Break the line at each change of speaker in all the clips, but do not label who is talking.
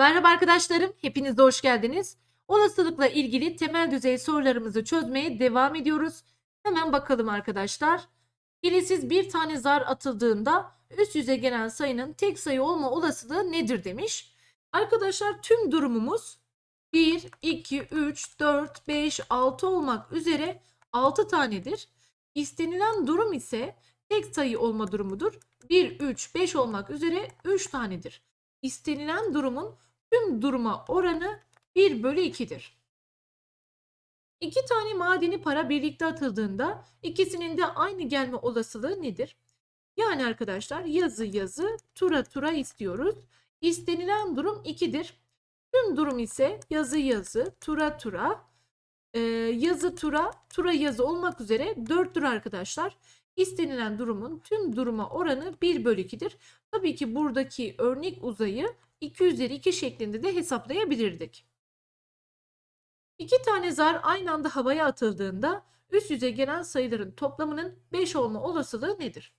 Merhaba arkadaşlarım, hepiniz de hoş geldiniz. Olasılıkla ilgili temel düzey sorularımızı çözmeye devam ediyoruz. Hemen bakalım arkadaşlar. Birisiz bir tane zar atıldığında üst yüze gelen sayının tek sayı olma olasılığı nedir demiş. Arkadaşlar tüm durumumuz 1, 2, 3, 4, 5, 6 olmak üzere 6 tanedir. İstenilen durum ise tek sayı olma durumudur. 1, 3, 5 olmak üzere 3 tanedir. İstenilen durumun tüm duruma oranı 1 bölü 2'dir. İki tane madeni para birlikte atıldığında ikisinin de aynı gelme olasılığı nedir? Yani arkadaşlar yazı yazı tura tura istiyoruz. İstenilen durum 2'dir. Tüm durum ise yazı yazı tura tura e, yazı tura tura yazı olmak üzere 4'tür arkadaşlar. İstenilen durumun tüm duruma oranı 1 bölü 2'dir. Tabii ki buradaki örnek uzayı 2 üzeri 2 şeklinde de hesaplayabilirdik. İki tane zar aynı anda havaya atıldığında üst yüze gelen sayıların toplamının 5 olma olasılığı nedir?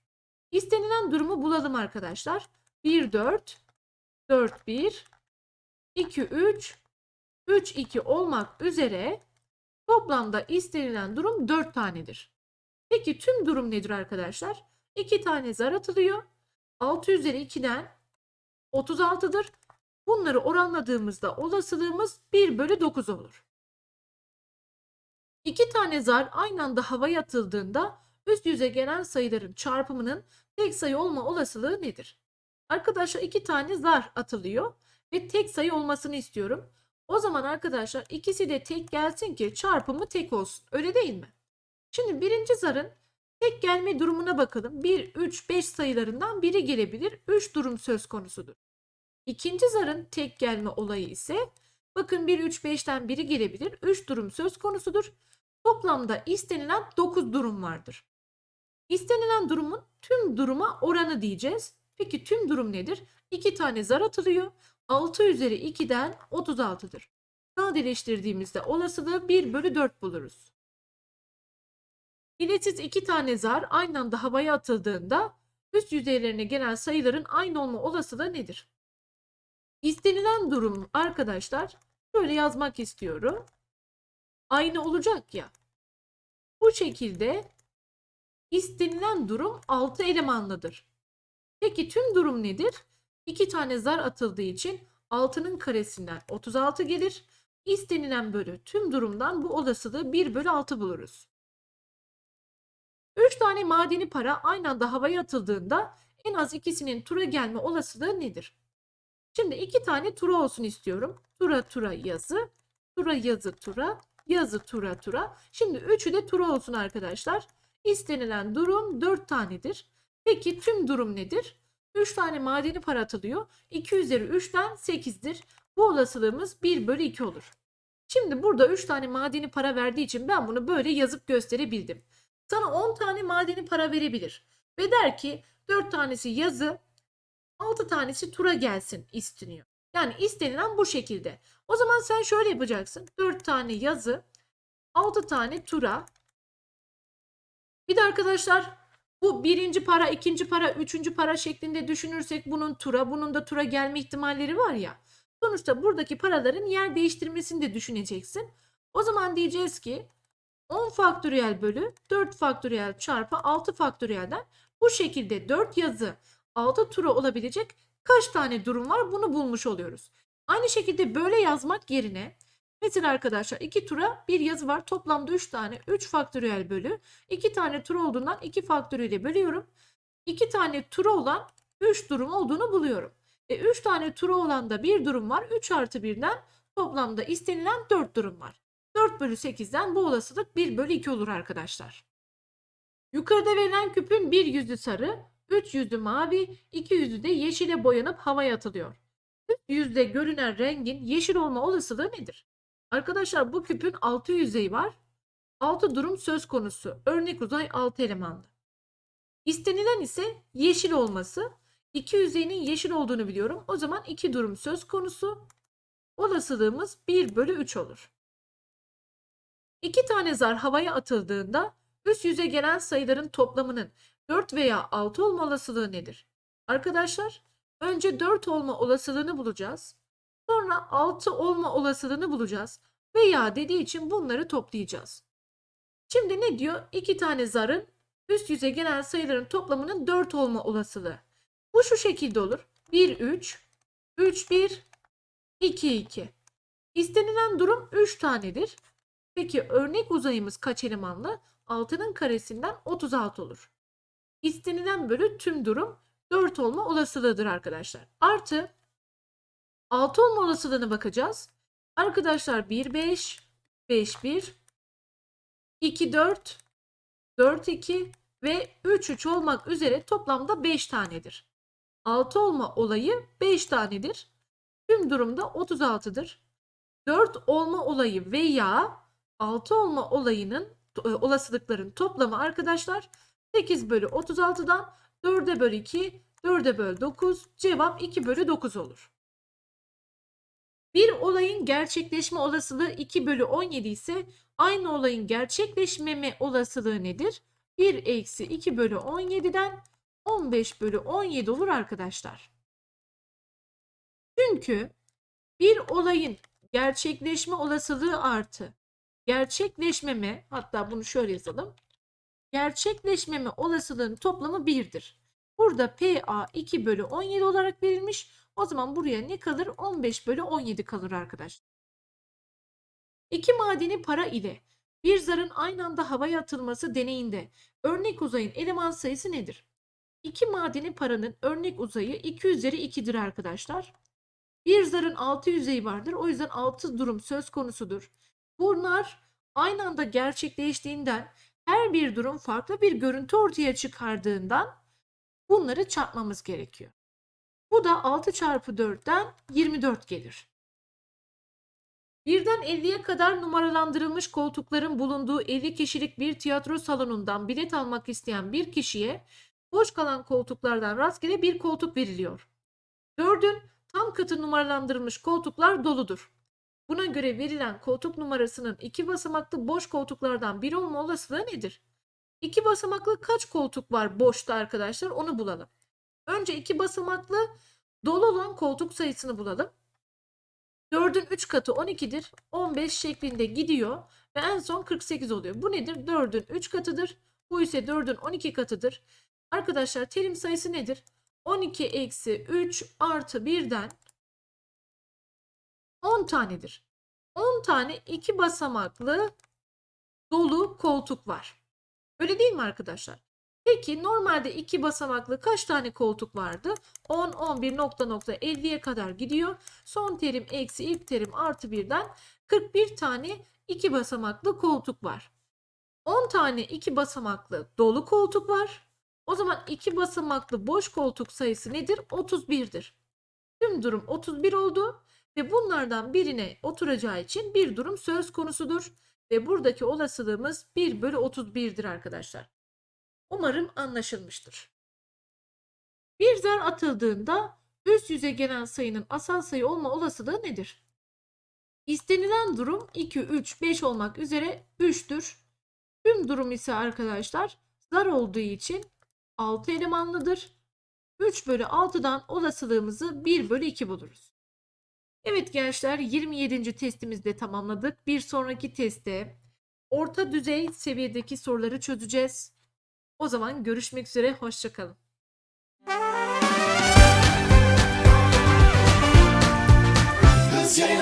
İstenilen durumu bulalım arkadaşlar. 1 4 4 1 2 3 3 2 olmak üzere toplamda istenilen durum 4 tanedir. Peki tüm durum nedir arkadaşlar? 2 tane zar atılıyor. 6 üzeri 2'den 36'dır. Bunları oranladığımızda olasılığımız 1 bölü 9 olur. İki tane zar aynı anda havaya atıldığında üst yüze gelen sayıların çarpımının tek sayı olma olasılığı nedir? Arkadaşlar iki tane zar atılıyor ve tek sayı olmasını istiyorum. O zaman arkadaşlar ikisi de tek gelsin ki çarpımı tek olsun. Öyle değil mi? Şimdi birinci zarın tek gelme durumuna bakalım. 1, 3, 5 sayılarından biri gelebilir. 3 durum söz konusudur. İkinci zarın tek gelme olayı ise bakın 1, 3, 5'ten biri gelebilir. 3 durum söz konusudur. Toplamda istenilen 9 durum vardır. İstenilen durumun tüm duruma oranı diyeceğiz. Peki tüm durum nedir? 2 tane zar atılıyor. 6 üzeri 2'den 36'dır. Sadeleştirdiğimizde olasılığı 1 bölü 4 buluruz. Biletsiz iki tane zar aynı anda havaya atıldığında üst yüzeylerine gelen sayıların aynı olma olasılığı nedir? İstenilen durum arkadaşlar şöyle yazmak istiyorum. Aynı olacak ya. Bu şekilde istenilen durum 6 elemanlıdır. Peki tüm durum nedir? 2 tane zar atıldığı için 6'nın karesinden 36 gelir. İstenilen bölü tüm durumdan bu olasılığı 1 bölü 6 buluruz. 3 tane madeni para aynı anda havaya atıldığında en az ikisinin tura gelme olasılığı nedir? Şimdi iki tane tura olsun istiyorum. Tura tura yazı, tura yazı tura, yazı tura tura. Şimdi üçü de tura olsun arkadaşlar. İstenilen durum 4 tanedir. Peki tüm durum nedir? 3 tane madeni para atılıyor. 2 üzeri 3'ten 8'dir. Bu olasılığımız 1 bölü 2 olur. Şimdi burada 3 tane madeni para verdiği için ben bunu böyle yazıp gösterebildim. Sana 10 tane madeni para verebilir. Ve der ki 4 tanesi yazı, 6 tanesi tura gelsin isteniyor. Yani istenilen bu şekilde. O zaman sen şöyle yapacaksın. 4 tane yazı, 6 tane tura. Bir de arkadaşlar bu birinci para, ikinci para, üçüncü para şeklinde düşünürsek bunun tura, bunun da tura gelme ihtimalleri var ya. Sonuçta buradaki paraların yer değiştirmesini de düşüneceksin. O zaman diyeceğiz ki 10 faktöriyel bölü 4 faktöriyel çarpı 6 faktöriyelden bu şekilde 4 yazı 6 tura olabilecek kaç tane durum var bunu bulmuş oluyoruz. Aynı şekilde böyle yazmak yerine mesela arkadaşlar 2 tura bir yazı var toplamda 3 tane 3 faktöriyel bölü 2 tane tura olduğundan 2 faktöriyel bölüyorum. 2 tane tura olan 3 durum olduğunu buluyorum. E 3 tane tura olan da bir durum var 3 artı 1'den toplamda istenilen 4 durum var. 4 bölü 8'den bu olasılık 1 bölü 2 olur arkadaşlar. Yukarıda verilen küpün bir yüzü sarı, üç yüzü mavi, iki yüzü de yeşile boyanıp havaya atılıyor. Üst yüzde görünen rengin yeşil olma olasılığı nedir? Arkadaşlar bu küpün 6 yüzeyi var. 6 durum söz konusu. Örnek uzay 6 elemanlı. İstenilen ise yeşil olması. İki yüzeyinin yeşil olduğunu biliyorum. O zaman iki durum söz konusu. Olasılığımız 1 bölü 3 olur. İki tane zar havaya atıldığında üst yüze gelen sayıların toplamının 4 veya 6 olma olasılığı nedir? Arkadaşlar önce 4 olma olasılığını bulacağız. Sonra 6 olma olasılığını bulacağız. Veya dediği için bunları toplayacağız. Şimdi ne diyor? İki tane zarın üst yüze gelen sayıların toplamının 4 olma olasılığı. Bu şu şekilde olur. 1 3 3 1 2 2. İstenilen durum 3 tanedir. Peki örnek uzayımız kaç elemanlı? 6'nın karesinden 36 olur. İstenilen bölü tüm durum 4 olma olasılığıdır arkadaşlar. Artı 6 olma olasılığına bakacağız. Arkadaşlar 1 5 5 1 2 4 4 2 ve 3 3 olmak üzere toplamda 5 tanedir. 6 olma olayı 5 tanedir. Tüm durumda 36'dır. 4 olma olayı veya 6 olma olayının e, olasılıkların toplamı arkadaşlar 8 bölü 36'dan 4'e bölü 2, 4'e bölü 9 cevap 2 bölü 9 olur. Bir olayın gerçekleşme olasılığı 2 bölü 17 ise aynı olayın gerçekleşmeme olasılığı nedir? 1 eksi 2 bölü 17'den 15 bölü 17 olur arkadaşlar. Çünkü bir olayın gerçekleşme olasılığı artı gerçekleşmeme hatta bunu şöyle yazalım. Gerçekleşmeme olasılığının toplamı 1'dir. Burada PA 2 bölü 17 olarak verilmiş. O zaman buraya ne kalır? 15 bölü 17 kalır arkadaşlar. İki madeni para ile bir zarın aynı anda havaya atılması deneyinde örnek uzayın eleman sayısı nedir? İki madeni paranın örnek uzayı 2 üzeri 2'dir arkadaşlar. Bir zarın 6 yüzeyi vardır. O yüzden 6 durum söz konusudur. Bunlar aynı anda gerçekleştiğinden her bir durum farklı bir görüntü ortaya çıkardığından bunları çarpmamız gerekiyor. Bu da 6 çarpı 4'ten 24 gelir. Birden 50'ye kadar numaralandırılmış koltukların bulunduğu 50 kişilik bir tiyatro salonundan bilet almak isteyen bir kişiye boş kalan koltuklardan rastgele bir koltuk veriliyor. Dördün tam katı numaralandırılmış koltuklar doludur. Buna göre verilen koltuk numarasının iki basamaklı boş koltuklardan biri olma olasılığı nedir? İki basamaklı kaç koltuk var boşta arkadaşlar onu bulalım. Önce iki basamaklı dolu olan koltuk sayısını bulalım. 4'ün 3 katı 12'dir. 15 şeklinde gidiyor ve en son 48 oluyor. Bu nedir? 4'ün 3 katıdır. Bu ise 4'ün 12 katıdır. Arkadaşlar terim sayısı nedir? 12 eksi 3 artı 1'den 10 tanedir. 10 tane iki basamaklı dolu koltuk var. Öyle değil mi arkadaşlar? Peki normalde iki basamaklı kaç tane koltuk vardı? 10, 11 nokta nokta 50'ye kadar gidiyor. Son terim eksi ilk terim artı 1'den 41 tane iki basamaklı koltuk var. 10 tane iki basamaklı dolu koltuk var. O zaman iki basamaklı boş koltuk sayısı nedir? 31'dir. Tüm durum 31 oldu ve bunlardan birine oturacağı için bir durum söz konusudur. Ve buradaki olasılığımız 1 bölü 31'dir arkadaşlar. Umarım anlaşılmıştır. Bir zar atıldığında üst yüze gelen sayının asal sayı olma olasılığı nedir? İstenilen durum 2, 3, 5 olmak üzere 3'tür. Tüm durum ise arkadaşlar zar olduğu için 6 elemanlıdır. 3 bölü 6'dan olasılığımızı 1 bölü 2 buluruz. Evet gençler 27. testimizde tamamladık. Bir sonraki testte orta düzey seviyedeki soruları çözeceğiz. O zaman görüşmek üzere. Hoşçakalın.
Yayın